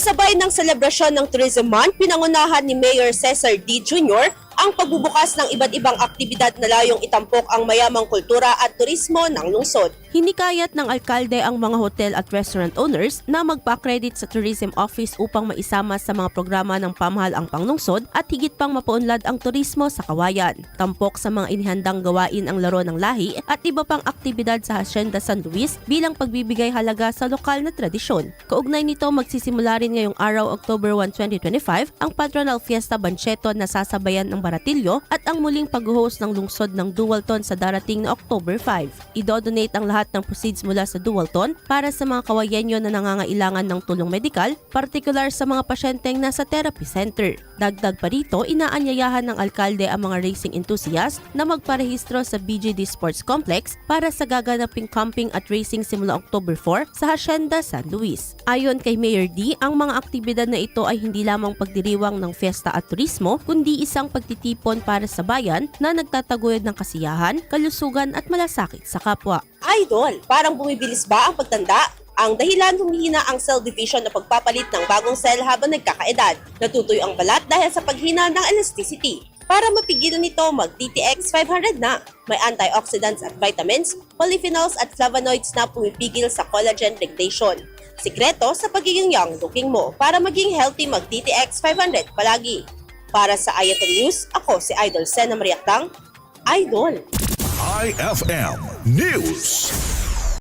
Kasabay ng selebrasyon ng Tourism Month, pinangunahan ni Mayor Cesar D. Jr. ang pagbubukas ng iba't ibang aktibidad na layong itampok ang mayamang kultura at turismo ng lungsod. Hinikayat ng alkalde ang mga hotel at restaurant owners na magpa-credit sa tourism office upang maisama sa mga programa ng pamahal ang panglungsod at higit pang mapaunlad ang turismo sa kawayan. Tampok sa mga inihandang gawain ang laro ng lahi at iba pang aktibidad sa Hacienda San Luis bilang pagbibigay halaga sa lokal na tradisyon. Kaugnay nito magsisimula rin ngayong araw October 1, 2025 ang Patronal Fiesta Bancheto na sasabayan ng Baratillo at ang muling pag-host ng lungsod ng Dualton sa darating na October 5. Idodonate ang lahat ng proceeds mula sa Dualton para sa mga kawayenyo na nangangailangan ng tulong medikal, partikular sa mga pasyenteng nasa therapy center. Dagdag pa rito, inaanyayahan ng alkalde ang mga racing enthusiast na magparehistro sa BGD Sports Complex para sa gaganaping camping at racing simula October 4 sa Hacienda San Luis. Ayon kay Mayor D, ang mga aktibidad na ito ay hindi lamang pagdiriwang ng fiesta at turismo, kundi isang pagtitipon para sa bayan na nagtataguyod ng kasiyahan, kalusugan at malasakit sa kapwa. Idol, parang bumibilis ba ang pagtanda? Ang dahilan humihina ang cell division na pagpapalit ng bagong cell habang nagkakaedad. Natutuyo ang balat dahil sa paghina ng elasticity. Para mapigilan nito, mag-TTX 500 na. May antioxidants at vitamins, polyphenols at flavonoids na pumipigil sa collagen degradation. Sikreto sa pagiging young looking mo. Para maging healthy, mag-TTX 500 palagi. Para sa Ayaton News, ako si Idol Sena Mariactang. Idol! IFM News.